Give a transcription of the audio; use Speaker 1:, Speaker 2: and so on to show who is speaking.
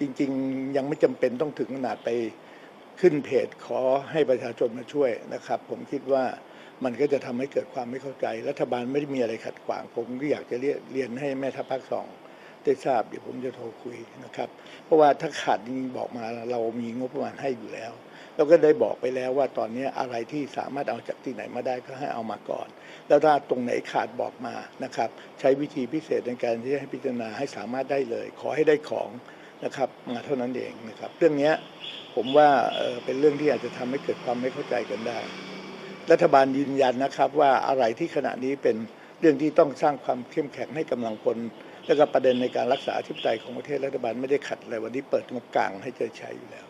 Speaker 1: จริงๆ ยังไม่จำเป็นต้องถึงขนาดไปขึ้นเพจขอให้ประชาชนมาช่วยนะครับ ผมคิดว่ามันก็จะทำให้เกิดความไม่เข้าใจ รัฐบาลไม่ได้มีอะไรขัดขวาง ผมก็อยากจะเรียเรียนให้แม่ทัพภาคสองได้ทราบเดี๋ยวผมจะโทรคุยนะครับ เพราะว่าถ้าขาดจริงบอกมาเรามีงบประมาณให้อยู่แล้วเราก็ได้บอกไปแล้วว่าตอนนี้อะไรที่สามารถเอาจากที่ไหนมาได้ก็ให้เอามาก่อน แล้วถ้าตรงไหนขาดบอกมานะครับ ใช้วิธีพิเศษในการที่ให้พิจารณาให้สามารถได้เลย ขอให้ได้ของ นะครับมาเท่านั้นเองนะครับ เรื่องนี้ผมว่าเป็นเรื่องที่อาจจะทำให้เกิดความไม่เข้าใจกันได้ รัฐบาลยืนยันนะครับว่าอะไรที่ขณะนี้เป็นเรื่องที่ต้องสร้างความเข้มแข็งให้กำลังพลและก็ประเด็นในการรักษาอธิปไตยของประเทศรัฐบาลไม่ได้ขัดเลยวันนี้เปิดงบกลางให้เจอใช้อยู่แล้ว